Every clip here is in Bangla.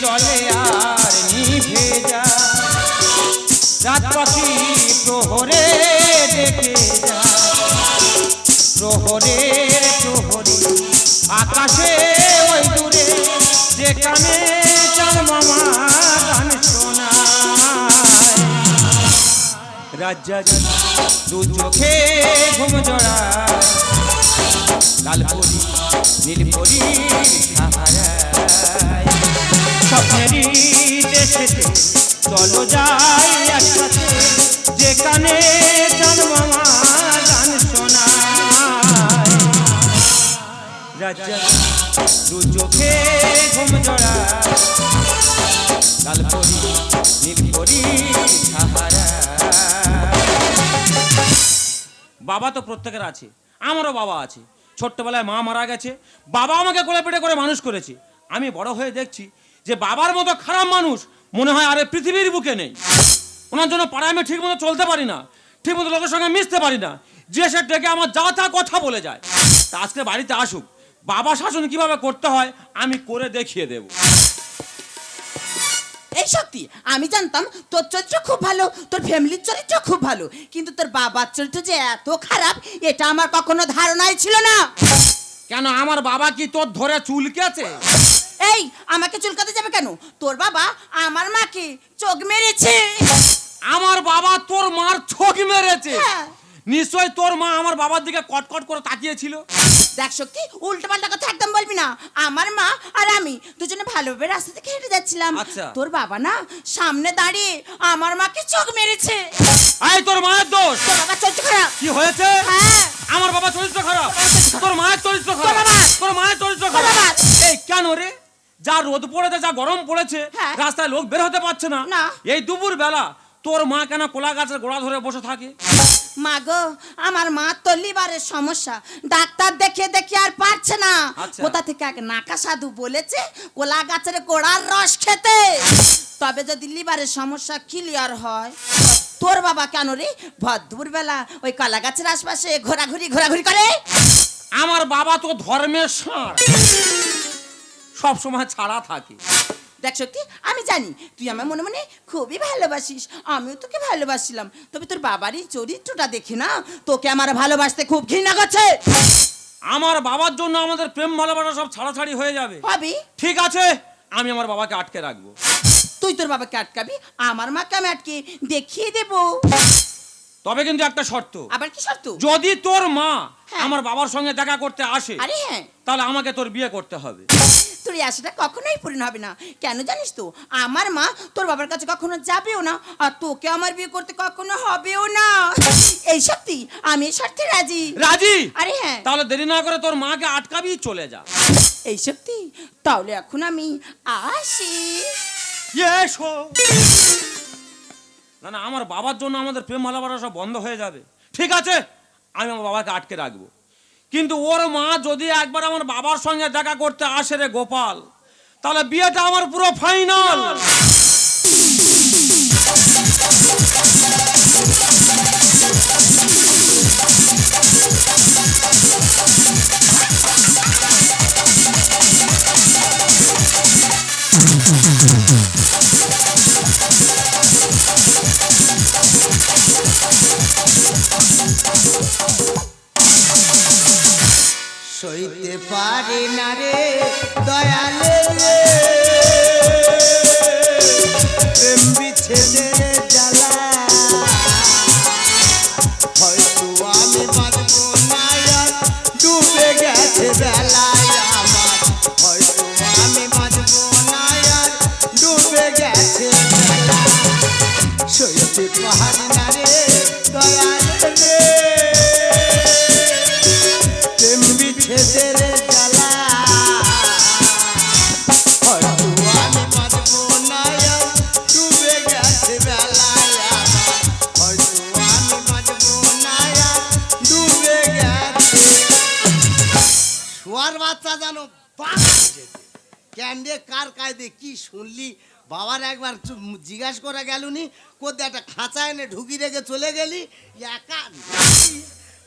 জলে আর নিভে যায়। রাত পাখি প্রহরে ডেকে যায়। প্রহরের প্রহরে, আকাশে ওই দূরে যেখানে চার মামা গান শোনায়। রাজা দু চোখে ঘুম জড়ায়। লাল পরি নীল পরি সাহারায় বাবা তো প্রত্যেকের আছে, আমারও বাবা আছে। ছোট্টবেলায় মা মারা গেছে, বাবা আমাকে কোলে পেটে করে মানুষ করেছে। আমি বড় হয়ে দেখছি যে বাবার মতো খারাপ মানুষ মনে হয় আরে পৃথিবীর বুকে নেই। ওনার জন্য পাড়ায় আমি ঠিক মতো চলতে পারি না ঠিক মতো লোকের সঙ্গে মিশতে পারি না যে সে ডেকে আমার যা তা কথা বলে যায়। তা আজকে বাড়িতে আসুক বাবা শাসন কীভাবে করতে হয় আমি করে দেখিয়ে দেব। এই শক্তি আমি জানতাম তোর চরিত্র খুব ভালো তোর ফ্যামিলির চরিত্র খুব ভালো কিন্তু তোর বাবার চরিত্র যে এত খারাপ এটা আমার কখনো ধারণাই ছিল না। কেন আমার বাবা কি তোর ধরে চুলকেছে এই আমাকে চুলকাতে যাবে কেন? তোর বাবা আমার মাকে চোখ মেরেছে। আমার বাবা তোর মার ছক মেরেছে। হ্যাঁ। নিশ্চয় তোর মা আমার বাবার দিকে কটকট করে তাকিয়েছিল। দেখ শক্তি উল্টো পাল্টা কথা একদম বলবি না। আমার মা আর আমি দুজনে ভালোভাবে রাস্তা থেকে হেঁটে যাচ্ছিলাম। আচ্ছা। তোর বাবা না সামনে দাঁড়িয়ে আমার মাকে চোখ মেরেছে। এই তোর মায়ের দোষ। তোর বাবা চরিত্র খারাপ। কি হয়েছে? হ্যাঁ। আমার বাবা চরিত্র খারাপ। তোর মায়ের চরিত্র খারাপ। তোর বাবার। তোর মায়ের চরিত্র তোর খারাপ। বাবার। এই কেন রে? যা রোদ পড়েছে যা গরম পড়েছে হ্যাঁ। রাস্তায় লোক বের হতে পারছে না। এই দুপুর বেলা তোর মা কেন কোলা গাছের গোড়া ধরে বসে থাকে? মা গো আমার মা তো লিভারের সমস্যা। ডাক্তার দেখে দেখে আর পারছে না। আচ্ছা। কোথা থেকে এক নাকা সাধু বলেছে কোলা গাছের গোড়ার রস খেতে? তবে যদি লিভারের সমস্যা ক্লিয়ার হয় তোর বাবা কেন রে ভর বেলা ওই কলা গাছের আশপাশে ঘোরাঘুরি ঘোরাঘুরি করে? আমার বাবা তো ধর্মের সার সব সময় ছাড়া থাকে। দেখ সত্যি আমি জানি তুই আমার মনে মনে খুবই ভালোবাসিস আমিও তোকে ভালোবাসছিলাম তবে তোর বাবারই চরিত্রটা দেখে না তোকে আমার ভালোবাসতে খুব ঘৃণা করছে। আমার বাবার জন্য আমাদের প্রেম ভালোবাসা সব ছাড়াছাড়ি হয়ে যাবে। হবি। ঠিক আছে আমি আমার বাবাকে আটকে রাখব। তুই তোর বাবাকে আটকাবি আমার মাকে আমি আটকে দেখিয়ে দেব। তবে কিন্তু একটা শর্ত। আবার কি শর্ত? যদি তোর মা হ্যাঁ। আমার বাবার সঙ্গে দেখা করতে আসে আরে হ্যাঁ। তাহলে আমাকে তোর বিয়ে করতে হবে। তোর এই আশাটা কখনোই পূরণ হবে না। কেন জানিস তো? আমার মা তোর বাবার কাছে কখনো যাবেও না আর তোকে আমার বিয়ে করতে কখনো হবেও না। এই সত্যি আমি এই শর্তে রাজি। রাজি? আরে হ্যাঁ। তাহলে দেরি না করে তোর মাকে আটকাবি চলে যা। এই সত্যি? তাহলে এখন আমি আসি। এসো। না না আমার বাবার জন্য আমাদের প্রেম ভালোবাসা সব বন্ধ হয়ে যাবে। ঠিক আছে? আমি আমার বাবাকে আটকে রাখব। কিন্তু ওর মা যদি একবার আমার বাবার সঙ্গে দেখা করতে আসে রে গোপাল, তাহলে বিয়েটা আমার পুরো ফাইনাল পারে না দয়ালে। বাচ্চা জানো ক্যান্ডে কার কায়দে কি শুনলি? বাবার একবার চু- করা করে গেলুনি কোথায় একটা খাঁচা এনে ঢুকি রেখে চলে গেলি? একা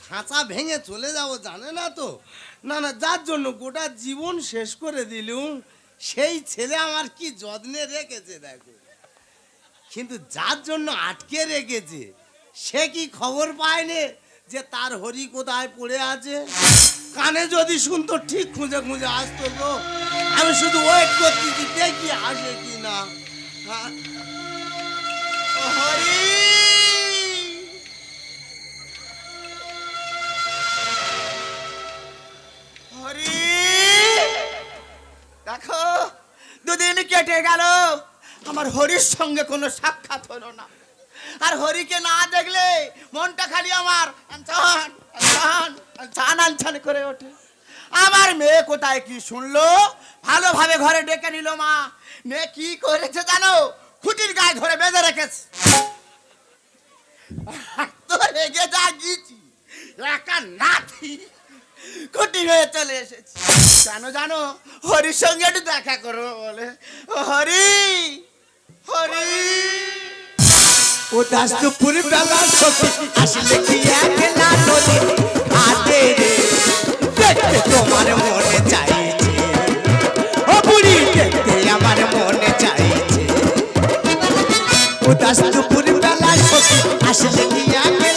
খাঁচা ভেঙে চলে যাব, জানে না তো? না না, যার জন্য গোটা জীবন শেষ করে দিলুম, সেই ছেলে আমার কি যত্নে রেখেছে, দেখো। কিন্তু যার জন্য আটকে রেখেছে, সে কি খবর পায়নি? যে তার হরি কোথায় পড়ে আছে? কানে যদি শুনতো, ঠিক খুঁজে খুঁজে আসতো তো। আমি শুধু ওয়েট করতেছি দেখি আসে কি না হ্যাঁ? হরি! হরি! দেখো, দুদিন কেটে গেল। আমার হরির সঙ্গে কোনো সাক্ষাৎ হলো না। আর হরিকে না দেখলে মনটা খালি আমার আনছান করে ওঠে। আমার মেয়ে কোথায় কি শুনলো? ভালোভাবে ঘরে ডেকে নিল মা। মেয়ে কি করেছে জানো? খুঁটির গায়ে ধরে বেঁধে রেখেছে। তো রেগে যা গিয়েছি একা নাথি হয়ে চলে এসেছি। কেন জানো? হরির সঙ্গে একটু দেখা করব বলে। হরি হরি। দাসপুর বেলা সখী আসলে কি একলা নদী? হাতে রে, দেখতে তোমার মনে চাইছে। ও বুড়ি, দেখতে আমার মনে চাইছে। ও দাসপুর বেলা সখী আসলে কি একলা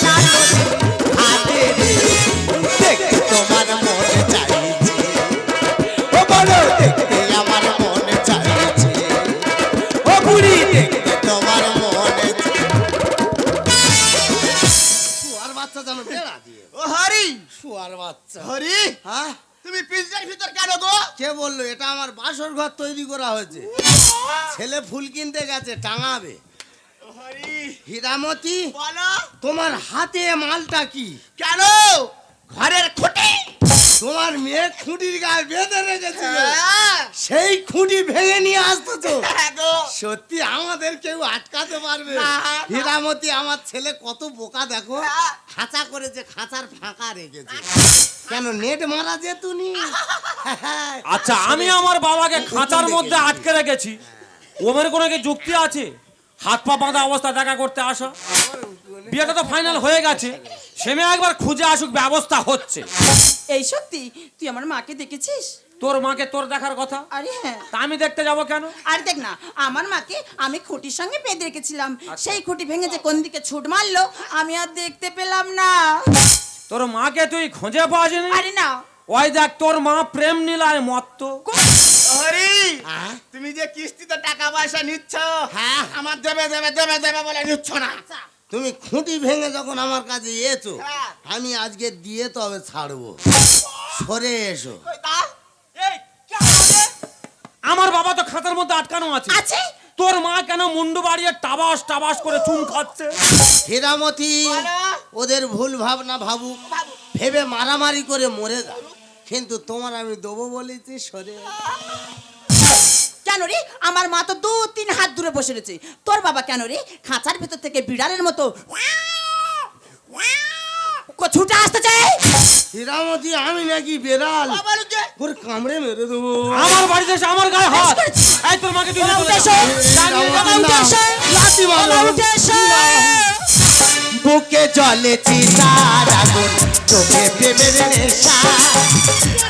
বাচ্চা জানো বেড়া দিয়ে। ও হরি! শুয়ার বাচ্চা। হরি! হ্যাঁ? তুমি পিজ্জার ভিতর কেন গো? কে বলল এটা আমার বাসর ঘর তৈরি করা হয়েছে। ছেলে ফুল কিনতে গেছে টাঙাবে। হরি! হীরামতি বলো। তোমার হাতে মালটা কি? কেন? ঘরের খুঁটি! তোমার মেয়ে খুঁটির গায়ে বেঁধে রেখেছিল। হ্যাঁ। সেই খুঁটি ভেঙে নিয়ে আসতো তো হ্যাঁ সত্যি আমাদের কেউ আটকাতে পারবে। হীরামতি আমার ছেলে কত বোকা দেখো? হ্যাঁ। খাঁচা করেছে খাঁচার ফাঁকা রেখেছে। কেন নেট মারা যেতুনি আচ্ছা আমি আমার বাবাকে খাঁচার মধ্যে আটকে রেখেছি। ওমের কোনো কি যুক্তি আছে? হাত পা বাঁধা অবস্থা দেখা করতে আসা। বিয়েটা তো ফাইনাল হয়ে গেছে। সে মেয়ে একবার খুঁজে আসুক ব্যবস্থা হচ্ছে। এই সত্যি? তুই আমার মাকে দেখেছিস? তোর মাকে তোর দেখার কথা? আরে হ্যাঁ। তা আমি দেখতে যাব কেন? আর দেখ না আমার মাকে আমি খুঁটির সঙ্গে বেঁধে রেখেছিলাম সেই খুঁটি ভেঙে যে কোন দিকে ছুট মারলো আমি আর দেখতে পেলাম না। তোর মাকে তুই খুঁজে পাওয়া আরে না। ওই দেখ তোর মা প্রেম নীলায় মত্ত। হরি? তুমি যে কিস্তিতে টাকা পয়সা নিচ্ছ হ্যাঁ। আমার দেবে দেবে দেবে দেবে বলে নিচ্ছ না। তুমি খুঁটি ভেঙে যখন আমার কাছে এসো হ্যাঁ। আমি আজকে দিয়ে তবে ছাড়বো। সরে এসো? আমার বাবা তো খাতার মধ্যে আটকানো আছে। আছে? তোর মা কেন মুন্ডু বাড়িয়ে টাবাস টাবাস করে চুন খাচ্ছে? হীরামতি। ওদের ভুল ভাবনা ভাবুক। ভেবে মারামারি করে মরে যাও কিন্তু তোমার আমি দেবো বলেছি সরে। কেন রে? আমার মা তো দু তিন হাত দূরে বসে রয়েছে। তোর বাবা কেন রে? খাঁচার ভেতর থেকে বিড়ালের মতো ছুটে আসতে চাই হীরামতি আমি নাকি বেড়াল? ওর কামড়ে মেরে দেবো। আমার বাড়িতে এসে আমার গায়ে হাত। এই তোর মাকে তুই উঠে এসো। লাথি মারো। উঠে এসো। জলে চিতার আগুন, চোখে প্রেমের নেশা।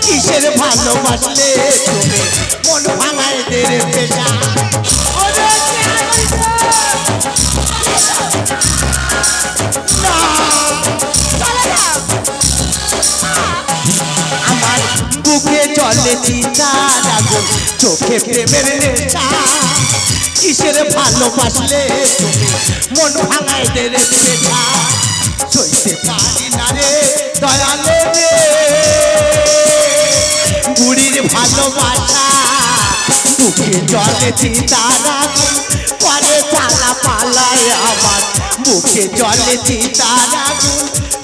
কিসের ভালোবাসলে তুমি মন ভাঙায় দের পেশা আমার বুকে জলে চিতার আগুন, চোখে প্রেমের নেশা। কিসের ভালোবাসলে তুমি মন ভাঙায় দের পেশা সইতে পারি না রে দয়ালে রে বুড়ির ভালোবাসা বুকে জলে চিতার পরে চালা পালায় আমার বুকে জলে চিতার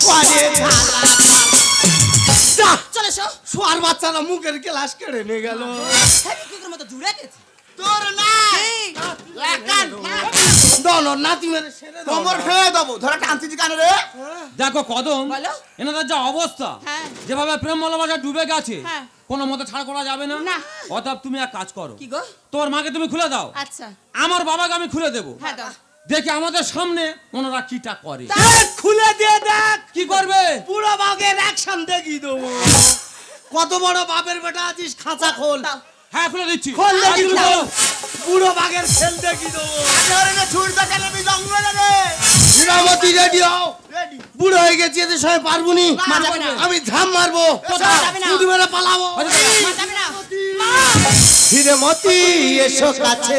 পরে চালা চলে শোয়ার বাচ্চারা মুখের গ্লাস কেড়ে নিয়ে গেল মতো দূরে গেছে তোর নাই লাকান দল নাতি মেরে সেরে কোমর না। দেবো। ধরে টানতেছি কেন রে? দেখো কদম বলো। এনাদের যা অবস্থা হ্যাঁ। যেভাবে প্রেম ভালোবাসা ডুবে গেছে হ্যাঁ। কোনো মতে ছাড় করা যাবে না। না। অতএব তুমি এক কাজ করো। কি গো? তোর মাকে তুমি খুলে দাও। আচ্ছা। আমার বাবাকে আমি খুলে দেবো। হ্যাঁ দাও। দেখি আমাদের সামনে ওনারা কিটা করে। খুলে দিয়ে দেখ। কি করবে? পুরো বাঘের অ্যাকশন দেখিয়ে দেবো। কত বড় বাপের বেটা আছিস খাঁচা খোল। হ্যাঁ খুলে দিচ্ছি। খোল দেখি আজকে তো। বলো। বুড়ো বাঘের ছেল দেখি দেবো। ধরে ছুটতে গেলে আমি জঙ্গলে রে। হীরামতি রেডি হও। রেডি বুড়ো হয়ে গেছি এদের সঙ্গে পারব নি না। আমি ঝাম মারবো। না। শুধু মেরে পালাবো এসো কাছে।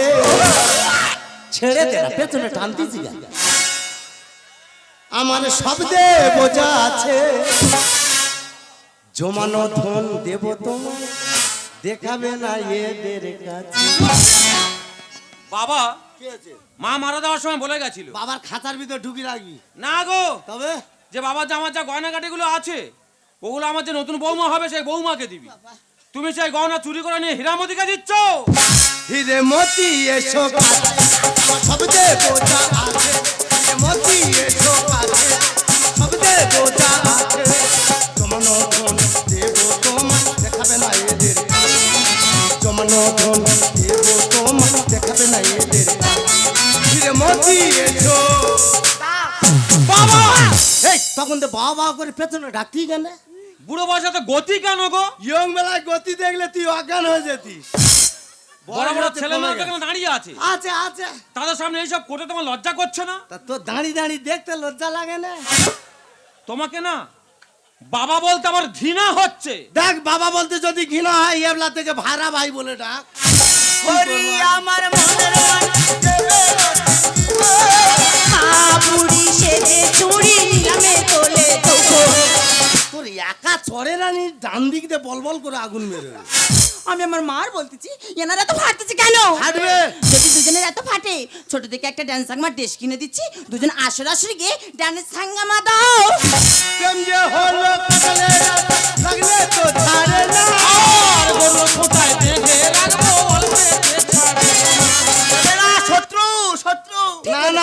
ছেড়ে দে না, পেছনে টানতেছি? আমার শব্দে বোঝা আছে। জমানো ধন দেব তোমার দেখাবে না এদের কাছে। বাবা মা মারা দেওয়ার সময় বলে গেছিল। বাবার খাতার ভিতর ঢুকি রাখবি। না গো তবে? যে বাবার যে আমার যা গয়নাগাটিগুলো আছে ওগুলো আমার যে নতুন বৌমা হবে সেই বৌমাকে দিবি। তুমি সেই গয়না চুরি করে নিয়ে হীরামতিকে দিচ্ছ? হীরেমতি এসো আমার বোঝা আছে। হীরেমতি এসো শব্দে বোঝা আছে। জমানো ধন তখন তো বাবা করে পেছনে ডাকতেই কেন বুড়ো বয়সে তো গতি কেন গো ইয়ং বেলায় গতি দেখলে তুই অজ্ঞান হয়ে যেতিস বড় বড় ছেলে কমে মেয়ে গেছে। কেন দাঁড়িয়ে আছে আছে আছে তাদের সামনে এইসব করতে তোমার লজ্জা করছে না তা তোর দাঁড়িয়ে দাঁড়িয়ে দেখতে লজ্জা লাগে না তোমাকে না বাবা বলতে আমার ঘৃণা হচ্ছে। দেখ বাবা বলতে যদি ঘৃণা হয় এবলা থেকে ভাড়া ভাই বলে ডাক। আমার মনের মান দেবে মা বুড়ি সেজে চুড়ি নিলামে তোলে তোর একা চরে রানি ডান দিক দিয়ে বল বল করে আগুন মেরে। আমি আমার মার বলতেছি এনারা এত ফাটতেছে কেন? ফাটবে। যদি দুজনের এত ফাটে ছোট থেকে একটা ড্রেস কিনে দিচ্ছি দুজন আসর আসরে গিয়ে ড্যান্স সাঙ্গামা দাও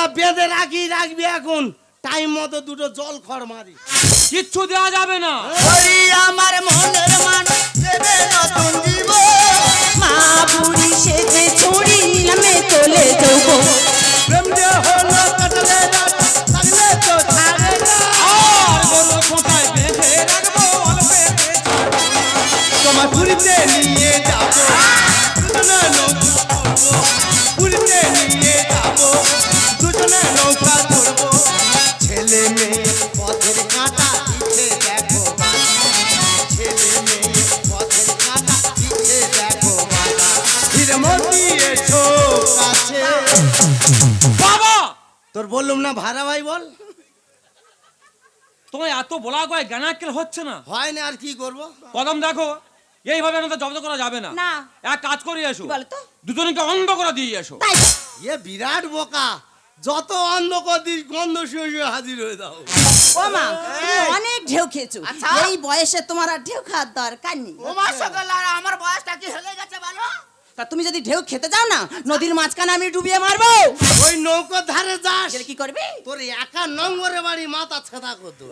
না বেঁধে রাখি রাখবি এখন। টাইম মতো দুটো জল খড় মারি। কিচ্ছু দেওয়া যাবে না। আমার মনের মান দেবে নতুন জীবন মা বুড়ি সেজে চুড়ি নিলামে তোলে তোকে প্রেম যে হলো কাটালে লাগলে তো ছাড়ে আর গরু কোথায় বেঁধে রাখব অল্পেতে তোমার পুরীতে নিয়ে যাব। পুরীতে নিয়ে যাব। না ভাড়া ভাই বল? তোমার এত বলা কয় জ্ঞানাক্কেল হচ্ছে না। হয় না আর কি করব? কদম দেখো এইভাবে আমাদের জব্দ করা যাবে না। না। এক কাজ করে এসো। বলো দুজনকে অন্ধ করে দিয়ে এসো। এ বিরাট বোকা। যত অন্ধকার দিস গন্ধ শুয়ে শুয়ে হাজির হয়ে দাও ও মা তুমি অনেক ঢেউ খেয়েছো। আচ্ছা। এই বয়সে তোমার আর ঢেউ খাওয়ার দরকার নেই। ওমার সকাল আর আমার বয়সটা কি হয়ে গেছে বলো তা তুমি যদি ঢেউ খেতে যাও না নদীর মাঝখানে আমি ডুবিয়ে মারবো। ওই নৌকোর ধারে যাস। কি করবে? তোর একা নম্বরে বাড়ি মাথা ছেদা করতো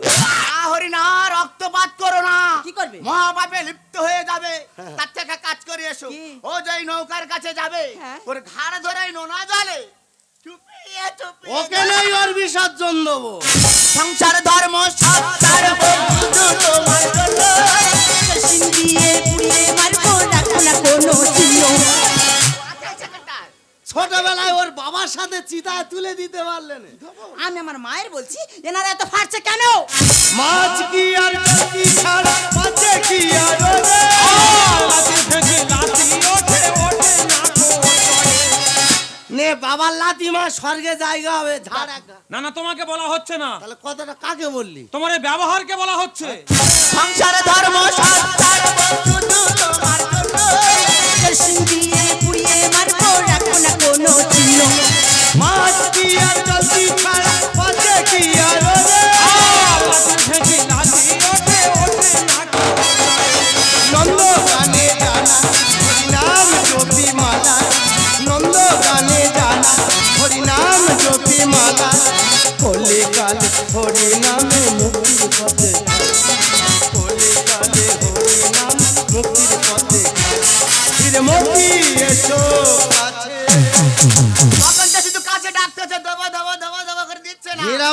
হরি না রক্তপাত করো না। কি করবে? মহাপাপে লিপ্ত হয়ে যাবে। তার থেকে কাজ করে এসো? ও যেই নৌকার কাছে যাবে হ্যাঁ। ওর ঘাড় ধরে নোনা জলে। চুপিয়ে চুপিয়ে ওকে নেই ওর বিসর্জন দেবো। সংসার ধর্ম বন্ধু তোমার জন্য দিয়ে পুড়িয়ে মারবো রাখো না কোনো চিহ্ন ছোটবেলায় ওর বাবার সাথে চিতায় তুলে দিতে পারলেন আমি আমার মায়ের বলছি এনারা এত ফাটছে কেন? মাছ কি আর কি ছাড়া? বাবার লাতি মা স্বর্গে জায়গা হবে ঝাড় একটা না না তোমাকে বলা হচ্ছে না। তাহলে কথাটা কাকে বললি? তোমার এই ব্যবহারকে বলা হচ্ছে। সংসার ধর্ম সত্যার বন্ধু তোমার জন্য দিয়ে পুড়িয়ে মারবো রাখো না কোনো চিহ্ন। মাছ কি আর জলদি ছাড়া মাছে কি আর ওরে? লাঠি ভেঙে লাঠি ওঠে ওঠে না নন্দ গানে জানা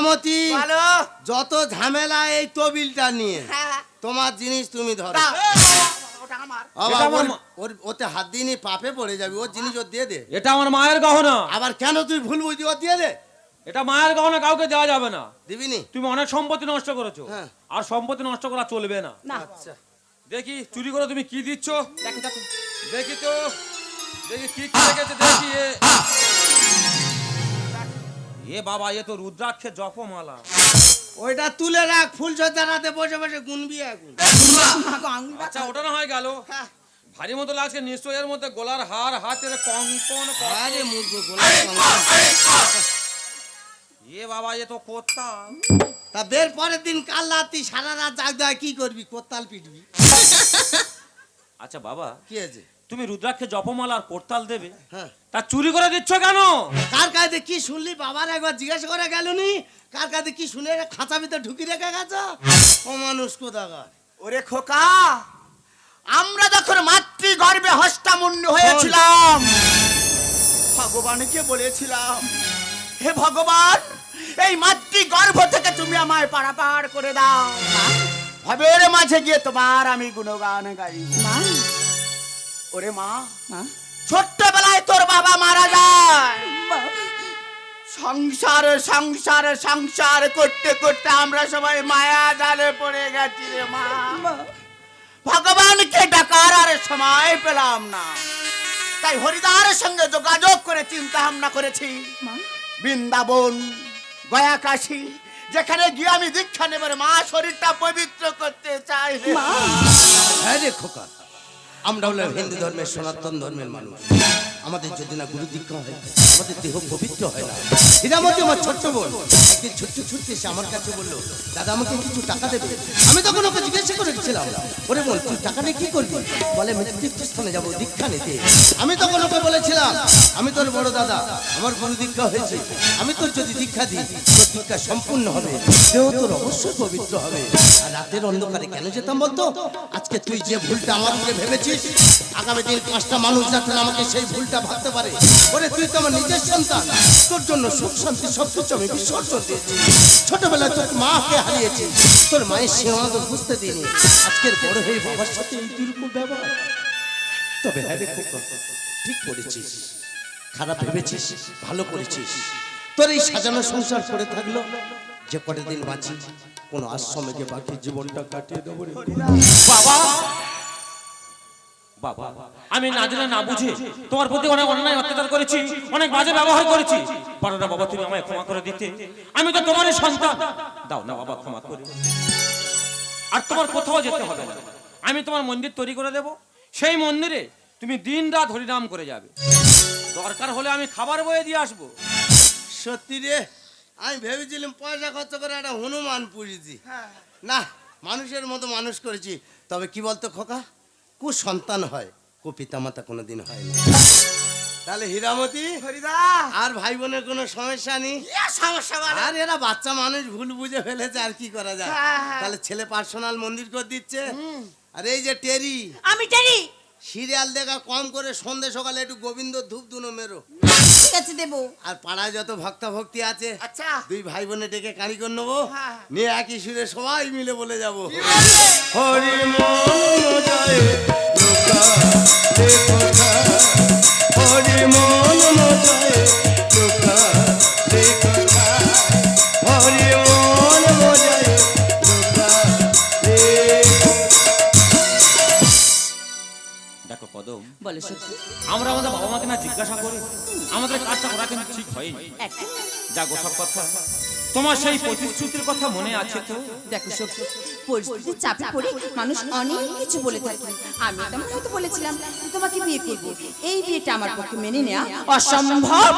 হীরামতি ভালো যত ঝামেলা এই তবিলটা নিয়ে হ্যাঁ। তোমার জিনিস তুমি ধরো। ওতে হাত দিয়ে পাপে পড়ে যাবি ওর জিনিস ওর দিয়ে দে। এটা আমার মায়ের গহনা। আবার কেন তুই ভুল বুঝি ওর দিয়ে দে। এটা মায়ের গহনা কাউকে দেওয়া যাবে না। দিবি নি? তুমি অনেক সম্পত্তি নষ্ট করেছ। হ্যাঁ। আর সম্পত্তি নষ্ট করা চলবে না। আচ্ছা। দেখি চুরি করে তুমি কি দিচ্ছ? দেখো দেখো। দেখি তো। দেখি কি কি রেখেছে দেখি এ বাবা এ তো রুদ্রাক্ষের জপমালা। ওইটা তুলে রাখ ফুল সজ্জারাতে বসে বসে গুনবি এখন। আঙুল আচ্ছা ওটা না হয় গেল? হ্যাঁ। ভারী মতো লাগছে নিশ্চয়ই এর মধ্যে গলার হার হাতের কঙ্কন কত- আরে মূর্খ সঙ্গে। এ বাবা এ তো কোত্তা তা বের পরের দিন কাল রাত্রি সারা রাত জাগতে হয় কি করবি? কোত্তাল পিটবি। আচ্ছা বাবা। কি আছে তুমি রুদ্রাক্ষে জপমালা আর কোর্তাল দেবে? হ্যাঁ। তা চুরি করে দিচ্ছ কেন? কার কাছে কি শুনলি? বাবার একবার জিজ্ঞাসা করে গেল নি কার কাছে কি শুনে রে খাঁচা ভিতরে ঢুকি রেখে গেছ। ও মানুষ কোথাকার। ওরে খোকা আমরা যখন মাতৃ গর্ভে হস্তামুণ্ড হয়েছিলাম ভগবানকে বলেছিলাম হে ভগবান এই মাতৃ গর্ভ থেকে তুমি আমায় পারাপার করে দাও। ভবের মাঝে গিয়ে তোমার আমি গুণগান গাই। মা। ওরে মা ছোট্টবেলায় তোর বাবা মারা যায়। সংসার সংসার সংসার করতে করতে আমরা সবাই মায়া জালে পড়ে গেছি রে মা। ভগবানকে ডাকার আর সময় পেলাম না। তাই হরিদার সঙ্গে যোগাযোগ করে চিন্তা ভাবনা করেছি। বৃন্দাবন গয়া কাশী যেখানে গিয়ে আমি দীক্ষা নেবার মা শরীরটা পবিত্র করতে চাই রে মা। হ্যাঁ রে খোকা আমরা হলাম হিন্দু ধর্মের সনাতন ধর্মের মানুষ। আমাদের যদি না গুরু দীক্ষা হয় আমাদের দেহ পবিত্র হয় না। হীরামতি আমার ছোট্ট বোন। একদিন ছোট্ট ছোট্ট এসে আমার কাছে বলল দাদা আমাকে কিছু টাকা দেবে? আমি তখন ওকে জিজ্ঞাসা করেছিলাম ওরে বল তুই টাকা নিয়ে কি করবি? বলে আমি তীর্থস্থানে যাব দীক্ষা নিতে। আমি তখন ওকে বলেছিলাম আমি তোর বড় দাদা আমার গুরু দীক্ষা হয়েছে। আমি তোর যদি দীক্ষা দিই তোর দীক্ষা সম্পূর্ণ হবে। দেহ তোর অবশ্যই পবিত্র হবে। আর রাতের অন্ধকারে কেন যেতাম বলতো? আজকে তুই যে ভুলটা আমার উপরে ভেবেছিস আগামী দিন পাঁচটা মানুষ যাতে আমাকে সেই ভুলটা ভাবতে পারে ওরে তুই তো আমার সন্তান, তোর জন্য সুখ, শান্তি সব কিছু আমি বিসর্জন দিয়েছি ছোটবেলায় তোর মাকে হারিয়েছি, তোর মায়ের সীমান্ত বুঝতে দিইনি। আজকের বড় হয়ে বাবার সাথে এই ব্যবহার। তবে হ্যাঁ ঠিক করেছিস। খারাপ ভেবেছিস, ভালো করেছিস। তোর এই সাজানো সংসার করে থাকল, যে কটা দিন বাঁচি, কোন আশ্রমে বাকি জীবনটা কাটিয়ে দেবো বাবা বাবা আমি না জেনে না বুঝে তোমার প্রতি অনেক অন্যায় অত্যাচার করেছি অনেক বাজে ব্যবহার করেছি। পারো না বাবা তুমি আমায় ক্ষমা করে দিতে। আমি তো তোমারই সন্তান। দাও না বাবা ক্ষমা করে আর তোমার কোথাও যেতে হবে না। আমি তোমার মন্দির তৈরি করে দেব। সেই মন্দিরে তুমি দিন রাত হরিনাম করে যাবে। দরকার হলে আমি খাবার বয়ে দিয়ে আসব। সত্যি রে আমি ভেবেছিলাম পয়সা খরচ করে একটা হনুমান পুষেছি না মানুষের মতো মানুষ করেছি। তবে কি বলতো খোকা? কু সন্তান হয়। কু পিতামাতা কোনোদিন হয় না। তাহলে হীরামতি হরিদা। আর ভাই বোনের কোনো সমস্যা নেই? সমস্যা বলো? আর এরা বাচ্চা মানুষ ভুল বুঝে ফেলেছে আর কি করা যায়? হ্যাঁ, হ্যাঁ। তাহলে ছেলে পার্সোনাল মন্দির করে দিচ্ছে। আর এই যে টেরি। আমি টেরি? সিরিয়াল দেখা কম করে সন্ধে সকালে একটু গোবিন্দ ধূপ দুনো মেরো। ঠিক আছে দেবো। আর পাড়ায় যত ভক্তা ভক্তি আছে আচ্ছা। দুই ভাই বোনে ডেকে কানি করে নেব। হ্যাঁ। নিয়ে একই সুরে সবাই মিলে বলে যাব? হরি মন জয় হরি মন জয় হরি কদম। বলো সত্যি আমরা আমাদের বাবা মাকে না জিজ্ঞাসা করি আমাদের কাজটা করা কিন্তু ঠিক হয়নি। যা গোসব কথা তোমার সেই প্রতিশ্রুতির কথা মনে আছে তো? দেখো সত্যি পরিস্থিতির চাপে পড়ে মানুষ অনেক কিছু বলে থাকে। আমি তেমন হয়তো বলেছিলাম তোমাকে বিয়ে করব। এই বিয়েটা আমার পক্ষে মেনে নেওয়া অসম্ভব।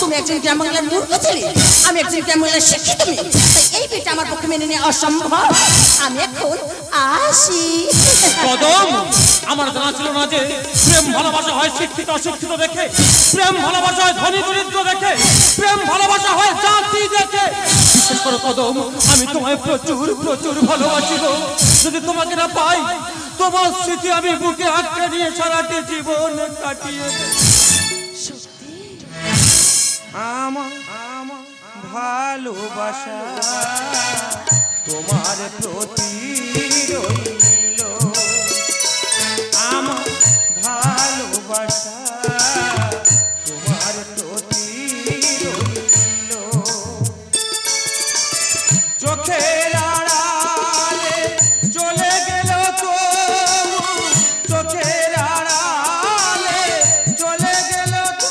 তুমি একজন গ্রাম বাংলার মূর্খ ছেলে আমি একজন গ্রাম বাংলার শিক্ষিত মেয়ে। এই বিয়েটা আমার পক্ষে মেনে নেওয়া অসম্ভব। আমি এখন আসি। কদম! আমার জানা ছিল না যে প্রেম ভালোবাসা হয় শিক্ষিত, অশিক্ষিত দেখে। প্রেম ভালোবাসা হয় ধনী, দরিদ্র দেখে। প্রেম ভালোবাসা হয় জাতি দেখে। কদম, আমি তোমায় প্রচুর প্রচুর ভালোবাসি গো। যদি তোমাকে না পাই, তোমার স্মৃতি আমি বুকে আঁকড়ে নিয়ে সারাটি জীবন কাটিয়ে। আমার আমার ভালোবাসা তোমার প্রতি রইল। ভালোবাসা তোমার প্রতি রইল চোখের আড়ালে চলে গেল তো চোখের আড়ালে চলে গেল তো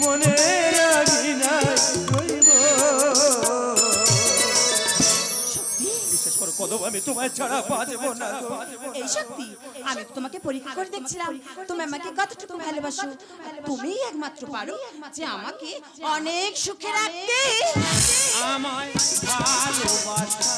মনের আঙিনা রইব বিশেষ করে কদম আমি তোমায় ছাড়া বাঁচবো না এই শক্তি আমি তোমাকে পরীক্ষা করে দেখছিলাম তুমি আমাকে কতটুকু ভালোবাসো? তুমি একমাত্র পারো যে আমাকে অনেক সুখে রাখতে। আমায় ভালোবাসা।